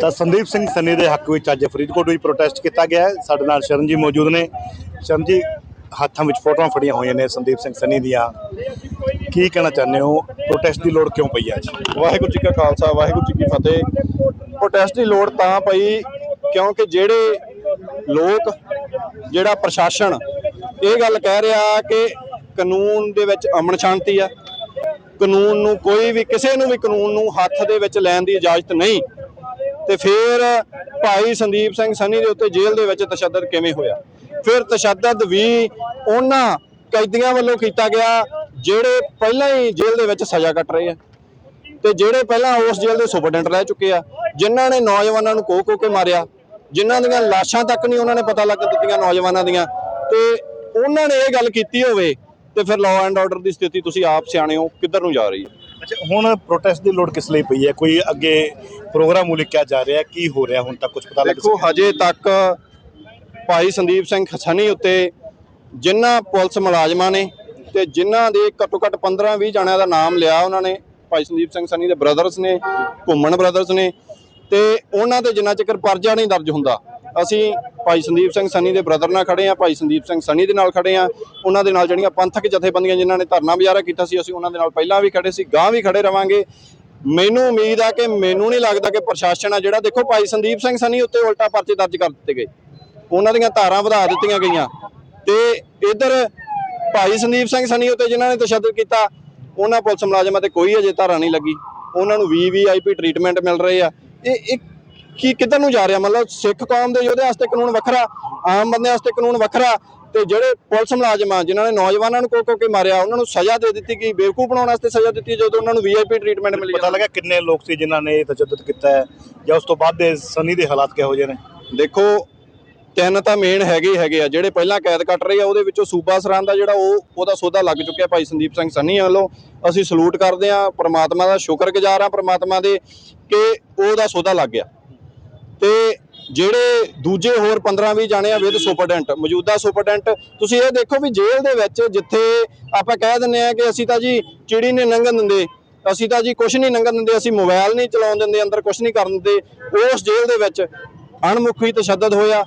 ਤਾਂ ਸੰਦੀਪ ਸਿੰਘ ਸੰਨੀ ਦੇ ਹੱਕ ਵਿੱਚ ਅੱਜ ਫਰੀਦਕੋਟ ਵਿੱਚ ਪ੍ਰੋਟੈਸਟ ਕੀਤਾ ਗਿਆ ਹੈ। ਸਾਡੇ ਨਾਲ ਸ਼ਰਨ ਜੀ ਮੌਜੂਦ ਨੇ। ਸ਼ਰਨ ਜੀ ਹੱਥਾਂ ਵਿੱਚ ਫੋਟੋਆਂ ਫੜੀਆਂ ਹੋਈਆਂ ਨੇ ਸੰਦੀਪ ਸਿੰਘ ਸੰਨੀ ਦੀਆਂ। ਕੀ ਕਹਿਣਾ ਚਾਹੁੰਦੇ ਹੋ? ਪ੍ਰੋਟੈਸਟ ਦੀ ਲੋੜ ਕਿਉਂ ਪਈ ਅੱਜ? ਵਾਹਿਗੁਰੂ ਜੀ ਕਾ ਖਾਲਸਾ, ਵਾਹਿਗੁਰੂ ਜੀ ਕੀ ਫਤਿਹ। ਪ੍ਰੋਟੈਸਟ ਦੀ ਲੋੜ ਤਾਂ ਪਈ ਕਿਉਂਕਿ ਜਿਹੜੇ ਲੋਕ, ਜਿਹੜਾ ਪ੍ਰਸ਼ਾਸਨ ਇਹ ਗੱਲ ਕਹਿ ਰਿਹਾ ਕਿ ਕਾਨੂੰਨ ਦੇ ਵਿੱਚ ਅਮਨ ਸ਼ਾਂਤੀ ਆ। ਕਾਨੂੰਨ ਨੂੰ ਕੋਈ ਵੀ, ਕਿਸੇ ਨੂੰ ਵੀ ਕਾਨੂੰਨ ਨੂੰ ਹੱਥ ਦੇ ਵਿੱਚ ਲੈਣ ਦੀ ਇਜਾਜ਼ਤ ਨਹੀਂ। ਤੇ ਫਿਰ ਭਾਈ ਸੰਦੀਪ ਸਿੰਘ ਸਨੀ ਦੇ ਉੱਤੇ ਜੇਲ੍ਹ ਦੇ ਵਿੱਚ ਤਸ਼ੱਦਦ ਕਿਵੇਂ ਹੋਇਆ? ਫਿਰ ਤਸ਼ੱਦਦ ਵੀ ਉਹਨਾਂ ਕੈਦੀਆਂ ਵੱਲੋਂ ਕੀਤਾ ਗਿਆ, ਜਿਹੜੇ ਪਹਿਲਾਂ ਹੀ ਜੇਲ੍ਹ ਦੇ ਵਿੱਚ ਸਜ਼ਾ ਕੱਟ ਰਹੇ ਆ ਤੇ ਜਿਹੜੇ ਪਹਿਲਾਂ ਉਸ ਜੇਲ੍ਹ ਦੇ ਸੁਪਰਡੈਂਟ ਰਹਿ ਚੁੱਕੇ ਆ, ਜਿਨ੍ਹਾਂ ਨੇ ਨੌਜਵਾਨਾਂ ਨੂੰ ਕੋਹ ਕੋਹ ਕੇ ਮਾਰਿਆ, ਜਿਨ੍ਹਾਂ ਦੀਆਂ ਲਾਸ਼ਾਂ ਤੱਕ ਨਹੀਂ ਉਹਨਾਂ ਨੇ ਪਤਾ ਲੱਗ ਦਿੱਤੀਆਂ ਨੌਜਵਾਨਾਂ ਦੀਆਂ, ਤੇ ਉਹਨਾਂ ਨੇ ਇਹ ਗੱਲ ਕੀਤੀ ਹੋਵੇ, ਤੇ ਫਿਰ ਲਾਅ ਐਂਡ ਆਰਡਰ ਦੀ ਸਥਿਤੀ ਤੁਸੀਂ ਆਪ ਸਿਆਣੇ ਹੋ, ਕਿੱਧਰ ਨੂੰ ਜਾ ਰਹੀ ਹੈ? ਅੱਛਾ ਹੁਣ ਪ੍ਰੋਟੈਸਟ ਦੀ ਲੋੜ ਕਿਸ ਲਈ ਪਈ ਹੈ? ਕੋਈ ਅੱਗੇ ਪ੍ਰੋਗਰਾਮ ਉਲੀਕਿਆ ਜਾ ਰਿਹਾ ਕੀ ਹੋ ਰਿਹਾ ਹੁਣ ਤੱਕ? ਕੁਝ ਪਤਾ ਲੱਗ ਦੇਖੋ ਹਜੇ ਤੱਕ ਭਾਈ ਸੰਦੀਪ ਸਿੰਘ ਖਸਨੀ ਉੱਤੇ ਜਿਨ੍ਹਾਂ ਪੁਲਿਸ ਮੁਲਾਜ਼ਮਾਂ ਨੇ ਤੇ ਜਿਨ੍ਹਾਂ ਦੇ ਘੱਟੋ ਘੱਟ 15 20 ਜਣਿਆਂ ਦਾ ਨਾਮ ਲਿਆ ਉਹਨਾਂ ਨੇ ਭਾਈ ਸੰਦੀਪ ਸਿੰਘ ਸਨੀ ਦੇ ਬ੍ਰਦਰਸ ਨੇ ਘੁੰਮਣ ਬ੍ਰਦਰਸ ਨੇ ਤੇ ਉਹਨਾਂ ਤੇ ਜਿੰਨਾ ਚਿਰ ਪਰਚਾ ਨਹੀਂ ਦਰਜ ਹੁੰਦਾ ਅਸੀਂ ਭਾਈ ਸੰਦੀਪ ਸਿੰਘ ਸਨੀ ਦੇ ਬ੍ਰਦਰ ਨਾਲ ਖੜੇ ਆ ਭਾਈ ਸੰਦੀਪ ਸਿੰਘ ਸਨੀ ਦੇ ਨਾਲ ਖੜੇ ਆ ਉਹਨਾਂ ਦੇ ਨਾਲ ਜਿਹੜੀਆਂ ਪੰਥਕ ਜਥੇਬੰਦੀਆਂ ਜਿਨ੍ਹਾਂ ਨੇ ਧਰਨਾ ਮੁਜ਼ਾਹਰਾ ਕੀਤਾ ਸੀ, ਅਸੀਂ ਉਹਨਾਂ ਦੇ ਨਾਲ ਪਹਿਲਾਂ ਵੀ ਖੜੇ ਸੀ ਗਾਂ ਵੀ ਖੜੇ ਰਵਾਂਗੇ। ਮੈਨੂੰ ਉਮੀਦ ਆ ਕਿ ਮੈਨੂੰ ਨਹੀਂ ਲੱਗਦਾ ਕਿ ਪ੍ਰਸ਼ਾਸਨ ਆ ਜਿਹੜਾ, ਦੇਖੋ ਭਾਈ ਸੰਦੀਪ ਸਿੰਘ ਸਨੀ ਉੱਤੇ ਉਲਟਾ ਪਰਚੇ ਦਰਜ ਕਰ ਦਿੱਤੇ ਗਏ। ਉਹਨਾਂ ਦੀਆਂ ਧਾਰਾਂ ਵਧਾ ਦਿੱਤੀਆਂ ਗਈਆਂ। ਤੇ ਇਧਰ ਭਾਈ ਸੰਦੀਪ ਸਿੰਘ ਸਨੀ ਉੱਤੇ ਜਿਨ੍ਹਾਂ ਨੇ ਤਸ਼ੱਦਦ ਕੀਤਾ, ਉਹਨਾਂ ਪੁਲਿਸ ਮੁਲਾਜ਼ਮਾਂ ਤੇ ਕੋਈ ਅਜੇ ਧਾਰਾ ਨਹੀਂ ਲੱਗੀ। ਉਹਨਾਂ ਨੂੰ ਵੀਵੀਆਈਪੀ ਟ੍ਰੀਟਮੈਂਟ ਮਿਲ ਰਹੇ ਆ। ਇਹ ਇੱਕ ਕੀ ਕਿੱਧਰ ਨੂੰ ਜਾ ਰਿਹਾ? ਮਤਲਬ ਸਿੱਖ ਕੌਮ ਦੇ ਯੋਧੇ ਵਾਸਤੇ ਕਾਨੂੰਨ ਵੱਖਰਾ ਆਮ ਬੰਦੇ ਵਾਸਤੇ ਕਾਨੂੰਨ ਵੱਖਰਾ ਤੇ ਜਿਹੜੇ ਪੁਲਿਸ ਮੁਲਾਜ਼ਮਾਂ ਜਿਨ੍ਹਾਂ ਨੇ ਨੌਜਵਾਨਾਂ ਨੂੰ ਕੋਕੋ ਕੇ ਮਾਰਿਆ ਉਹਨਾਂ ਨੂੰ ਸਜ਼ਾ ਦੇ ਦਿੱਤੀ ਗਈ ਬੇਵਕੂਫ ਬਣਾਉਣ ਵਾਸਤੇ ਸਜ਼ਾ ਦਿੱਤੀ ਜਦੋਂ ਉਹਨਾਂ ਨੂੰ ਵੀਆਈਪੀ ਟ੍ਰੀਟਮੈਂਟ ਮਿਲੀ ਪਤਾ ਲੱਗਾ ਕਿੰਨੇ ਲੋਕ ਸੀ ਜਿਨ੍ਹਾਂ ਨੇ ਇਹ ਤਸ਼ੱਦਦ ਕੀਤਾ ਹੈ ਜਾਂ ਉਸ ਤੋਂ ਬਾਅਦ ਦੇ ਸੰਨੀ ਦੇ ਹਾਲਾਤ ਕਿਹੋ ਜਿਹੇ ਨੇ? ਦੇਖੋ ਤਿੰਨ ਤਾਂ ਮੇਨ ਹੈਗੇ ਹੈਗੇ ਆ ਜਿਹੜੇ ਪਹਿਲਾਂ ਕੈਦ ਕੱਟ ਰਹੇ ਆ ਉਹਦੇ ਵਿੱਚੋਂ ਸੂਬਾ ਸਰਾਂ ਦਾ ਜਿਹੜਾ ਉਹ ਉਹਦਾ ਸੌਦਾ ਲੱਗ ਚੁੱਕਿਆ ਭਾਈ ਸੰਦੀਪ ਸਿੰਘ ਸੰਨੀ ਵੱਲੋਂ। ਅਸੀਂ ਸਲੂਟ ਕਰਦੇ ਆ ਪ੍ਰਮਾਤਮਾ ਦਾ ਸ਼ੁਕਰਗੁਜ਼ਾਰ ਆ ਪ੍ਰਮਾਤਮਾ ਦੇ ਕਿ ਉਹਦਾ ਸੌਦਾ ਲੱਗ ਗਿਆ। ਤੇ ਜਿਹੜੇ ਦੂਜੇ ਹੋਰ 15-20 ਜਾਣੇ ਆ ਵਿਦ ਸੁਪਰਡੈਂਟ, ਮੌਜੂਦਾ ਸੁਪਰਡੈਂਟ, ਤੁਸੀਂ ਇਹ ਦੇਖੋ ਵੀ ਜੇਲ੍ਹ ਦੇ ਵਿੱਚ ਜਿੱਥੇ ਆਪਾਂ ਕਹਿ ਦਿੰਦੇ ਆ ਕਿ ਅਸੀਂ ਤਾਂ ਜੀ ਚਿੜੀ ਨੇ ਲੰਘਣ ਦਿੰਦੇ, ਅਸੀਂ ਤਾਂ ਜੀ ਕੁਝ ਨਹੀਂ ਲੰਘਣ ਦਿੰਦੇ, ਅਸੀਂ ਮੋਬਾਈਲ ਨਹੀਂ ਚਲਾਉਣ ਦਿੰਦੇ, ਅੰਦਰ ਕੁਝ ਨਹੀਂ ਕਰਨ ਦਿੰਦੇ, ਉਸ ਜੇਲ੍ਹ ਦੇ ਵਿੱਚ ਅਣਮੁਖੀ ਤਸ਼ੱਦਦ ਹੋਇਆ,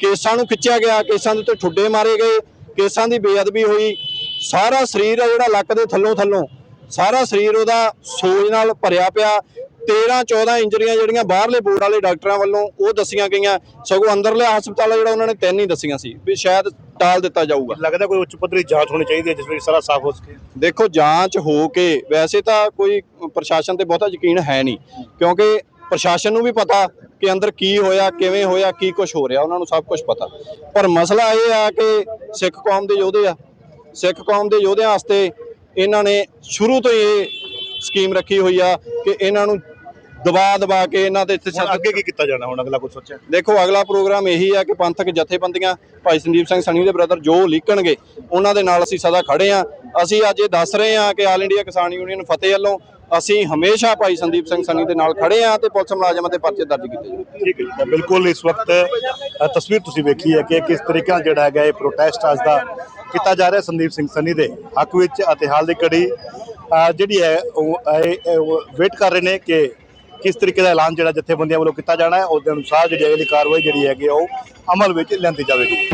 ਕੇਸਾਂ ਨੂੰ ਖਿੱਚਿਆ ਗਿਆ, ਕੇਸਾਂ ਦੇ ਉੱਤੇ ਠੁੱਡੇ ਮਾਰੇ ਗਏ, ਕੇਸਾਂ ਦੀ ਬੇਅਦਬੀ ਹੋਈ, ਸਾਰਾ ਸਰੀਰ ਆ ਜਿਹੜਾ ਲੱਕ ਦੇ ਥੱਲੋਂ ਥੱਲੋਂ, ਸਾਰਾ ਸਰੀਰ ਉਹਦਾ ਸੋਜ ਨਾਲ ਭਰਿਆ ਪਿਆ 13 14 ਇੰਜਰੀਆਂ ਜਿਹੜੀਆਂ ਬਾਹਰਲੇ ਬੋਰਡ ਵਾਲੇ ਡਾਕਟਰਾਂ ਵੱਲੋਂ ਉਹ ਦੱਸੀਆਂ ਗਈਆਂ। ਸਗੋਂ ਅੰਦਰਲੇ ਹਸਪਤਾਲ ਜਿਹੜਾ ਉਹਨਾਂ ਨੇ ਤਿੰਨ ਹੀ ਦੱਸੀਆਂ ਸੀ ਵੀ ਸ਼ਾਇਦ ਟਾਲ ਦਿੱਤਾ ਜਾਊਗਾ। ਲੱਗਦਾ ਕੋਈ ਉੱਚ ਪੱਧਰੀ ਜਾਂਚ ਹੋਣੀ ਚਾਹੀਦੀ ਹੈ ਜਿਸ ਵਿੱਚ ਸਾਰਾ ਸਾਫ਼ ਹੋ ਸਕੇ। ਦੇਖੋ ਜਾਂਚ ਹੋ ਕੇ ਵੈਸੇ ਤਾਂ ਕੋਈ ਪ੍ਰਸ਼ਾਸਨ ਤੇ ਬਹੁਤਾ ਯਕੀਨ ਹੈ ਨਹੀਂ ਕਿਉਂਕਿ ਪ੍ਰਸ਼ਾਸਨ ਨੂੰ ਵੀ ਪਤਾ ਕਿ ਅੰਦਰ ਕੀ ਹੋਇਆ ਕਿਵੇਂ ਹੋਇਆ ਕੀ ਕੁਝ ਹੋ ਰਿਹਾ ਉਹਨਾਂ ਨੂੰ ਸਭ ਕੁਝ ਪਤਾ। ਪਰ ਮਸਲਾ ਇਹ ਆ ਕਿ ਸਿੱਖ ਕੌਮ ਦੇ ਯੋਧੇ ਆ। ਸਿੱਖ ਕੌਮ ਦੇ ਯੋਧਿਆਂ ਵਾਸਤੇ ਇਹਨਾਂ ਨੇ ਸ਼ੁਰੂ ਤੋਂ ਹੀ ਇਹ ਸਕੀਮ ਰੱਖੀ ਹੋਈ ਆ ਕਿ ਇਹਨਾਂ ਨੂੰ ਦਬਾ ਦਬਾ ਕੇ ਇਹਨਾਂ ਦੇ ਇੱਥੇ ਹੁਣ ਅੱਗੇ ਕੀ ਕੀਤਾ ਜਾਣਾ ਹੁਣ ਅਗਲਾ ਕੁਝ ਸੋਚਿਆ? ਦੇਖੋ ਅਗਲਾ ਪ੍ਰੋਗਰਾਮ ਇਹੀ ਆ ਕਿ ਪੰਥਕ ਜਥੇਬੰਦੀਆਂ ਭਾਈ ਸੰਦੀਪ ਸਿੰਘ ਸਣੀ ਦੇ ਬ੍ਰਦਰ ਜੋ ਲਿਖਣਗੇ ਉਹਨਾਂ ਦੇ ਨਾਲ ਅਸੀਂ ਸਦਾ ਖੜੇ ਆ। ਅਸੀਂ ਅੱਜ ਇਹ ਦੱਸ ਰਹੇ ਆ ਕਿ ਆਲ ਇੰਡੀਆ ਕਿਸਾਨ ਯੂਨੀਅਨ ਫਤਿਹ ਵੱਲੋਂ ਅਸੀਂ ਹਮੇਸ਼ਾ ਭਾਈ ਸੰਦੀਪ ਸਿੰਘ ਸਣੀ ਦੇ ਨਾਲ ਖੜੇ ਆ ਤੇ ਪੁਲਿਸ ਮੁਲਾਜ਼ਮਾਂ ਦੇ ਪਰਚੇ ਦਰਜ ਕੀਤੇ ਜਾਣ। ਠੀਕ ਹੈ ਜੀ ਤਾਂ ਬਿਲਕੁਲ ਇਸ ਵਕਤ ਤਸਵੀਰ ਤੁਸੀਂ ਵੇਖੀ ਹੈ ਕਿ ਕਿਸ ਤਰੀਕੇ ਨਾਲ ਜਿਹੜਾ ਹੈਗਾ ਇਹ ਪ੍ਰੋਟੈਸਟ ਅੱਜ ਦਾ ਕੀਤਾ ਜਾ ਰਿਹਾ ਸੰਦੀਪ ਸਿੰਘ ਸੰਨੀ ਦੇ ਹੱਕ ਵਿੱਚ ਅਤੇ ਹਾਲ ਦੀ ਘੜੀ ਅ, ਜਿਹੜੀ ਹੈ ਉਹ ਵੇਟ ਕਰ ਰਹੇ ਨੇ ਕਿ ਕਿਸ ਤਰੀਕੇ ਦਾ ਐਲਾਨ ਜਿਹੜਾ ਜਥੇਬੰਦੀਆਂ ਵੱਲੋਂ ਕੀਤਾ ਜਾਣਾ ਹੈ ਉਸ ਦੇ ਅਨੁਸਾਰ ਜਿਹੜੀ ਅਗਲੀ ਕਾਰਵਾਈ ਜਿਹੜੀ ਹੈਗੀ ਆ, ਉਹ ਅਮਲ ਵਿੱਚ ਲਿਆਂਦੀ ਜਾਵੇਗੀ।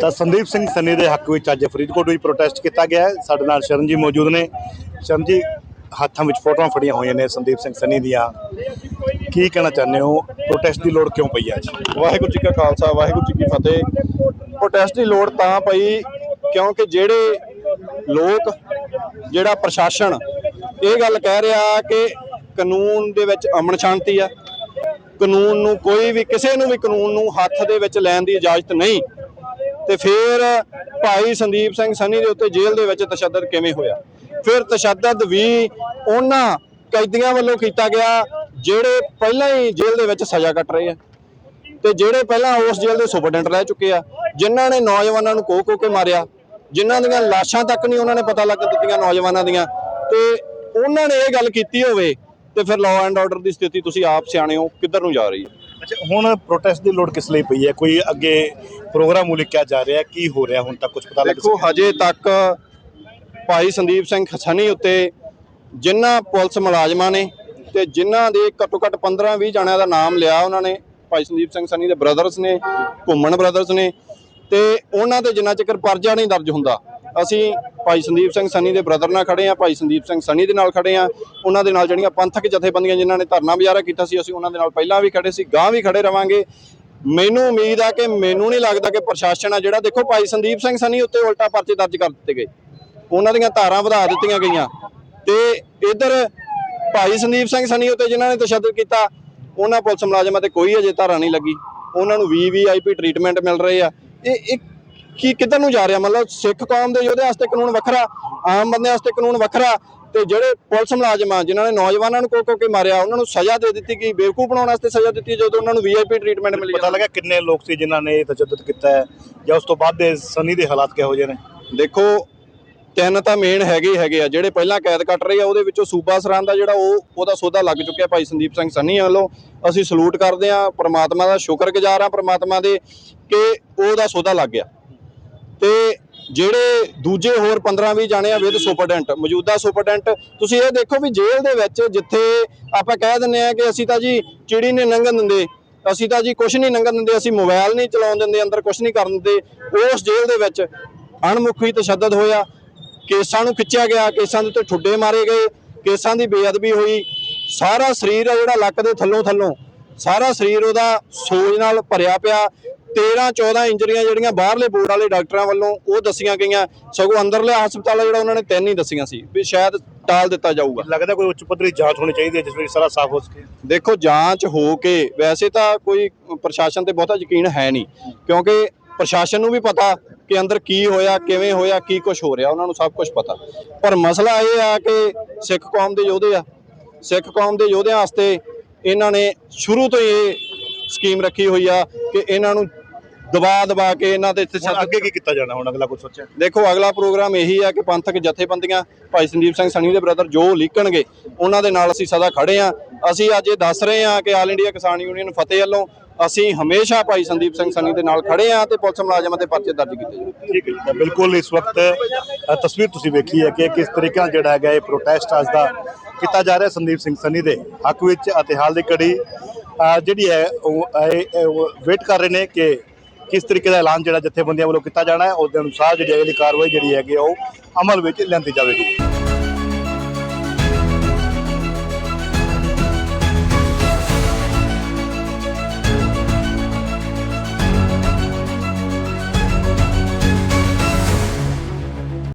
ਤਾਂ ਸੰਦੀਪ ਸਿੰਘ ਸੰਨੀ ਦੇ ਹੱਕ ਵਿੱਚ ਅੱਜ ਫਰੀਦਕੋਟ ਵਿੱਚ ਪ੍ਰੋਟੈਸਟ ਕੀਤਾ ਗਿਆ ਹੈ। ਸਾਡੇ ਨਾਲ ਸ਼ਰਨ ਜੀ ਮੌਜੂਦ ਨੇ। ਸ਼ਰਨ ਜੀ ਹੱਥਾਂ ਵਿੱਚ ਫੋਟੋਆਂ ਫੜੀਆਂ ਹੋਈਆਂ ਨੇ ਸੰਦੀਪ ਸਿੰਘ ਸੰਨੀ ਦੀਆਂ। ਕੀ ਕਹਿਣਾ ਚਾਹੁੰਦੇ ਹੋ? ਪ੍ਰੋਟੈਸਟ ਦੀ ਲੋੜ ਕਿਉਂ ਪਈ ਅੱਜ? ਵਾਹਿਗੁਰੂ ਜੀ ਕਾ ਖਾਲਸਾ, ਵਾਹਿਗੁਰੂ ਜੀ ਕੀ ਫਤਿਹ। ਪ੍ਰੋਟੈਸਟ ਦੀ ਲੋੜ ਤਾਂ ਪਈ ਕਿਉਂਕਿ ਜਿਹੜੇ ਲੋਕ, ਜਿਹੜਾ ਪ੍ਰਸ਼ਾਸਨ ਇਹ ਗੱਲ ਕਹਿ ਰਿਹਾ ਕਿ ਕਾਨੂੰਨ ਦੇ ਵਿੱਚ ਅਮਨ ਸ਼ਾਂਤੀ ਆ। ਕਾਨੂੰਨ ਨੂੰ ਕੋਈ ਵੀ, ਕਿਸੇ ਨੂੰ ਵੀ ਕਾਨੂੰਨ ਨੂੰ ਹੱਥ ਦੇ ਵਿੱਚ ਲੈਣ ਦੀ ਇਜਾਜ਼ਤ ਨਹੀਂ। ਤੇ ਫਿਰ ਭਾਈ ਸੰਦੀਪ ਸਿੰਘ ਸਨੀ ਦੇ ਉੱਤੇ ਜੇਲ੍ਹ ਦੇ ਵਿੱਚ ਤਸ਼ੱਦਦ ਕਿਵੇਂ ਹੋਇਆ? ਫਿਰ ਤਸ਼ੱਦਦ ਵੀ ਉਹਨਾਂ ਕੈਦੀਆਂ ਵੱਲੋਂ ਕੀਤਾ ਗਿਆ, ਜਿਹੜੇ ਪਹਿਲਾਂ ਹੀ ਜੇਲ੍ਹ ਦੇ ਵਿੱਚ ਸਜ਼ਾ ਕੱਟ ਰਹੇ ਆ। ਤੇ ਜਿਹੜੇ ਪਹਿਲਾਂ ਉਸ ਜੇਲ੍ਹ ਦੇ ਸੁਪਰਡੈਂਟ ਰਹਿ ਚੁੱਕੇ ਆ, ਜਿਨ੍ਹਾਂ ਨੇ ਨੌਜਵਾਨਾਂ ਨੂੰ ਕੋਹ ਕੋਹ ਕੇ ਮਾਰਿਆ ਜਿਨ੍ਹਾਂ ਦੀਆਂ ਲਾਸ਼ਾਂ ਤੱਕ ਨਹੀਂ ਉਹਨਾਂ ਨੇ ਪਤਾ ਲੱਗ ਦਿੱਤੀਆਂ ਨੌਜਵਾਨਾਂ ਦੀਆਂ। ਤੇ ਉਹਨਾਂ ਨੇ ਇਹ ਗੱਲ ਕੀਤੀ ਹੋਵੇ ਤੇ ਫਿਰ ਲਾਅ ਐਂਡ ਆਰਡਰ ਦੀ ਸਥਿਤੀ ਤੁਸੀਂ ਆਪ ਸਿਆਣੇ ਹੋ ਕਿੱਧਰ ਨੂੰ ਜਾ ਰਹੀ ਹੈ? ਅੱਛਾ ਹੁਣ ਪ੍ਰੋਟੈਸਟ ਦੀ ਲੋੜ ਕਿਸ ਲਈ ਪਈ ਹੈ? ਕੋਈ ਅੱਗੇ ਪ੍ਰੋਗਰਾਮ ਉਲੀਕਿਆ ਜਾ ਰਿਹਾ ਕੀ ਹੋ ਰਿਹਾ ਹੁਣ ਤੱਕ? ਕੁਝ ਪਤਾ ਲੱਗ ਦੇਖੋ ਹਜੇ ਤੱਕ ਭਾਈ ਸੰਦੀਪ ਸਿੰਘ ਖਛਨੀ ਉੱਤੇ ਜਿਨ੍ਹਾਂ ਪੁਲਿਸ ਮੁਲਾਜ਼ਮਾਂ ਨੇ ਤੇ ਜਿਨ੍ਹਾਂ ਦੇ ਘੱਟੋ ਘੱਟ 15-20 ਜਣਿਆਂ ਦਾ ਨਾਮ ਲਿਆ ਉਹਨਾਂ ਨੇ ਭਾਈ ਸੰਦੀਪ ਸਿੰਘ ਸਨੀ ਦੇ ਬ੍ਰਦਰਸ ਨੇ ਘੁੰਮਣ ਬ੍ਰਦਰਸ ਨੇ ਤੇ ਉਹਨਾਂ ਦੇ ਜਿੰਨਾ ਚਿਰ ਪਰਜਾ ਨਹੀਂ ਦਰਜ ਹੁੰਦਾ। ਅਸੀਂ ਭਾਈ ਸੰਦੀਪ ਸਿੰਘ ਸਨੀ ਦੇ ਬ੍ਰਦਰ ਨਾਲ ਖੜੇ ਆ ਭਾਈ ਸੰਦੀਪ ਸਿੰਘ ਸਨੀ ਦੇ ਨਾਲ ਖੜੇ ਆ ਉਹਨਾਂ ਦੇ ਨਾਲ ਜਿਹੜੀਆਂ ਪੰਥਕ ਜਥੇਬੰਦੀਆਂ ਜਿਨ੍ਹਾਂ ਨੇ ਧਰਨਾ ਮੁਜ਼ਾਹਰਾ ਕੀਤਾ ਸੀ, ਅਸੀਂ ਉਹਨਾਂ ਦੇ ਨਾਲ ਪਹਿਲਾਂ ਵੀ ਖੜੇ ਸੀ ਗਾਂ ਵੀ ਖੜੇ ਰਵਾਂਗੇ। ਮੈਨੂੰ ਉਮੀਦ ਆ ਕਿ ਮੈਨੂੰ ਨਹੀਂ ਲੱਗਦਾ ਕਿ ਪ੍ਰਸ਼ਾਸਨ ਆ ਜਿਹੜਾ, ਦੇਖੋ ਭਾਈ ਸੰਦੀਪ ਸਿੰਘ ਸਨੀ ਉੱਤੇ ਉਲਟਾ ਪਰਚੇ ਦਰਜ ਕਰ ਦਿੱਤੇ ਗਏ। ਉਹਨਾਂ ਦੀਆਂ ਧਾਰਾਂ ਵਧਾ ਦਿੱਤੀਆਂ ਗਈਆਂ। ਤੇ ਇਧਰ ਭਾਈ ਸੰਦੀਪ ਸਿੰਘ ਸਨੀ ਉੱਤੇ ਜਿਨ੍ਹਾਂ ਨੇ ਤਸ਼ੱਦਦ ਕੀਤਾ, ਉਹਨਾਂ ਪੁਲਿਸ ਮੁਲਾਜ਼ਮਾਂ ਤੇ ਕੋਈ ਅਜੇ ਧਾਰਾ ਨਹੀਂ ਲੱਗੀ। ਉਹਨਾਂ ਨੂੰ ਵੀਵੀਆਈਪੀ ਟ੍ਰੀਟਮੈਂਟ ਮਿਲ ਰਹੇ ਆ। ਇਹ ਇਹ ਕੀ ਕਿੱਧਰ ਨੂੰ ਜਾ ਰਿਹਾ? ਮਤਲਬ ਸਿੱਖ ਕੌਮ ਦੇ ਯੋਧੇ ਵਾਸਤੇ ਕਾਨੂੰਨ ਵੱਖਰਾ ਆਮ ਬੰਦੇ ਵਾਸਤੇ ਕਾਨੂੰਨ ਵੱਖਰਾ ਤੇ ਜਿਹੜੇ ਪੁਲਿਸ ਮੁਲਾਜ਼ਮ ਆ ਜਿਨ੍ਹਾਂ ਨੇ ਨੌਜਵਾਨਾਂ ਨੂੰ ਕੋ ਕੋ ਮਾਰਿਆ ਉਹਨਾਂ ਨੂੰ ਸਜ਼ਾ ਦੇ ਦਿੱਤੀ ਕਿ ਬੇਵਕੂਫ ਬਣਾਉਣ ਵਾਸਤੇ ਸਜ਼ਾ ਦਿੱਤੀ ਜਦੋਂ ਉਹਨਾਂ ਨੂੰ ਵੀਆਈਪੀ ਟ੍ਰੀਟਮੈਂਟ ਮਿਲੀ ਪਤਾ ਲੱਗਾ ਕਿੰਨੇ ਲੋਕ ਸੀ ਜਿਨ੍ਹਾਂ ਨੇ ਇਹ ਤਸ਼ੱਦਦ ਕੀਤਾ ਹੈ ਜਾਂ ਉਸ ਤੋਂ ਬਾਅਦ ਦੇ ਸਨੀ ਦੇ ਹਾਲਾਤ ਕਿਹੋ ਜਿਹੇ ਨੇ? ਦੇਖੋ ਤਿੰਨ ਤਾਂ ਮੇਨ ਹੈਗੇ ਹੀ ਹੈਗੇ ਆ, ਜਿਹੜੇ ਪਹਿਲਾਂ ਕੈਦ ਕੱਟ ਰਹੇ ਆ, ਉਹਦੇ ਵਿੱਚੋਂ ਸੂਬਾ ਸਰਾਂ ਦਾ ਜਿਹੜਾ ਉਹ, ਉਹਦਾ ਸੌਦਾ ਲੱਗ ਚੁੱਕਿਆ ਭਾਈ ਸੰਦੀਪ ਸਿੰਘ ਸੰਨੀ ਵੱਲੋਂ। ਅਸੀਂ ਸਲੂਟ ਕਰਦੇ ਆ ਪ੍ਰਮਾਤਮਾ ਦਾ ਸ਼ੁਕਰਗੁਜ਼ਾਰ ਆ ਪ੍ਰਮਾਤਮਾ ਦੇ ਕਿ ਉਹਦਾ ਸੌਦਾ ਲੱਗ ਗਿਆ। ਤੇ ਜਿਹੜੇ ਦੂਜੇ ਹੋਰ 15-20 ਜਾਣੇ ਆ ਵਿਦ ਸੁਪਰਡੈਂਟ, ਮੌਜੂਦਾ ਸੁਪਰਡੈਂਟ, ਤੁਸੀਂ ਇਹ ਦੇਖੋ ਵੀ ਜੇਲ੍ਹ ਦੇ ਵਿੱਚ ਜਿੱਥੇ ਆਪਾਂ ਕਹਿ ਦਿੰਦੇ ਆ ਕਿ ਅਸੀਂ ਤਾਂ ਜੀ ਚਿੜੀ ਨੇ ਲੰਘਣ ਦਿੰਦੇ, ਅਸੀਂ ਤਾਂ ਜੀ ਕੁਝ ਨਹੀਂ ਲੰਘਣ ਦਿੰਦੇ, ਅਸੀਂ ਮੋਬਾਈਲ ਨਹੀਂ ਚਲਾਉਣ ਦਿੰਦੇ, ਅੰਦਰ ਕੁਝ ਨਹੀਂ ਕਰਨ ਦਿੰਦੇ, ਉਸ ਜੇਲ੍ਹ ਦੇ ਵਿੱਚ ਅਣਮੁਖੀ ਤਸ਼ੱਦਦ ਹੋਇਆ। ਕੇਸਾਂ ਨੂੰ ਖਿੱਚਿਆ ਗਿਆ ਕੇਸਾਂ ਦੇ ਉੱਤੇ ਠੁੱਡੇ ਮਾਰੇ ਗਏ ਕੇਸਾਂ ਦੀ ਬੇਅਦਬੀ ਹੋਈ। ਸਾਰਾ ਸਰੀਰ ਆ ਜਿਹੜਾ ਲੱਕ ਦੇ ਥੱਲੋਂ ਥੱਲੋਂ ਸਾਰਾ ਸਰੀਰ ਉਹਦਾ ਸੋਜ ਨਾਲ ਭਰਿਆ ਪਿਆ। 13 14 ਇੰਜਰੀਆਂ ਜਿਹੜੀਆਂ ਬਾਹਰਲੇ ਬੋਰਡ ਵਾਲੇ ਡਾਕਟਰਾਂ ਵੱਲੋਂ ਉਹ ਦੱਸੀਆਂ ਗਈਆਂ। ਸਗੋਂ ਅੰਦਰਲੇ ਹਸਪਤਾਲ ਜਿਹੜਾ ਉਹਨਾਂ ਨੇ ਤਿੰਨ ਹੀ ਦੱਸੀਆਂ ਸੀ ਵੀ ਸ਼ਾਇਦ ਟਾਲ ਦਿੱਤਾ ਜਾਊਗਾ। ਲੱਗਦਾ ਕੋਈ ਉੱਚ ਪੱਧਰੀ ਜਾਂਚ ਹੋਣੀ ਚਾਹੀਦੀ ਹੈ ਜਿਸ ਵਿੱਚ ਸਾਰਾ ਸਾਫ਼ ਹੋ ਸਕੇ। ਦੇਖੋ ਜਾਂਚ ਹੋ ਕੇ ਵੈਸੇ ਤਾਂ ਕੋਈ ਪ੍ਰਸ਼ਾਸਨ ਤੇ ਬਹੁਤਾ ਯਕੀਨ ਹੈ ਨਹੀਂ ਕਿਉਂਕਿ ਪ੍ਰਸ਼ਾਸਨ ਨੂੰ ਵੀ ਪਤਾ ਕਿ ਅੰਦਰ ਕੀ ਹੋਇਆ ਕਿਵੇਂ ਹੋਇਆ ਕੀ ਕੁਝ ਹੋ ਰਿਹਾ ਉਹਨਾਂ ਨੂੰ ਸਭ ਕੁਝ ਪਤਾ। ਪਰ ਮਸਲਾ ਇਹ ਆ ਕਿ ਸਿੱਖ ਕੌਮ ਦੇ ਯੋਧੇ ਆ। ਸਿੱਖ ਕੌਮ ਦੇ ਯੋਧਿਆਂ ਵਾਸਤੇ ਇਹਨਾਂ ਨੇ ਸ਼ੁਰੂ ਤੋਂ ਹੀ ਇਹ ਸਕੀਮ ਰੱਖੀ ਹੋਈ ਆ ਕਿ ਇਹਨਾਂ ਨੂੰ ਦਬਾ ਦਬਾ ਕੇ ਇਹਨਾਂ ਦੇ ਇੱਥੇ ਅੱਗੇ ਕੀ ਕੀਤਾ ਜਾਣਾ ਹੁਣ ਅਗਲਾ ਕੁਝ ਸੋਚਿਆ? ਦੇਖੋ ਅਗਲਾ ਪ੍ਰੋਗਰਾਮ ਇਹੀ ਆ ਕਿ ਪੰਥਕ ਜਥੇਬੰਦੀਆਂ ਭਾਈ ਸੰਦੀਪ ਸਿੰਘ ਸਣੀ ਦੇ ਬ੍ਰਦਰ ਜੋ ਲਿਖਣਗੇ ਉਹਨਾਂ ਦੇ ਨਾਲ ਅਸੀਂ ਸਦਾ ਖੜੇ ਆ। ਅਸੀਂ ਅੱਜ ਇਹ ਦੱਸ ਰਹੇ ਆ ਕਿ ਆਲ ਇੰਡੀਆ ਕਿਸਾਨ ਯੂਨੀਅਨ ਫਤਿਹ ਵੱਲੋਂ ਅਸੀਂ ਹਮੇਸ਼ਾ ਭਾਈ ਸੰਦੀਪ ਸਿੰਘ ਸੰਨੀ ਦੇ ਨਾਲ ਖੜੇ ਆ ਤੇ ਪੁਲਿਸ ਮੁਲਾਜ਼ਮਾਂ ਦੇ ਪਰਚੇ ਦਰਜ ਕੀਤੇ ਜਾਣ। ਠੀਕ ਹੈ ਤਾਂ ਬਿਲਕੁਲ ਇਸ ਵਕਤ ਤਸਵੀਰ ਤੁਸੀਂ ਵੇਖੀ ਹੈ ਕਿ ਕਿਸ ਤਰੀਕੇ ਨਾਲ ਜਿਹੜਾ ਹੈਗਾ ਇਹ ਪ੍ਰੋਟੈਸਟ ਅੱਜ ਦਾ ਕੀਤਾ ਜਾ ਰਿਹਾ ਸੰਦੀਪ ਸਿੰਘ ਸੰਨੀ ਦੇ ਹੱਕ ਵਿੱਚ ਅਤੇ ਹਾਲ ਦੀ ਘੜੀ ਜਿਹੜੀ ਹੈ ਉਹ ਵੇਟ ਕਰ ਰਹੇ ਨੇ ਕਿ ਕਿਸ ਤਰੀਕੇ ਦਾ ਐਲਾਨ ਜਿਹੜਾ ਜਥੇਬੰਦੀਆਂ ਵੱਲੋਂ ਕੀਤਾ ਜਾਣਾ ਹੈ ਉਸ ਦੇ ਅਨੁਸਾਰ ਜਿਹੜੀ ਅਗਲੀ ਕਾਰਵਾਈ ਜਿਹੜੀ ਹੈਗੀ ਆ ਉਹ ਅਮਲ ਵਿੱਚ ਲਿਆਂਦੀ ਜਾਵੇਗੀ।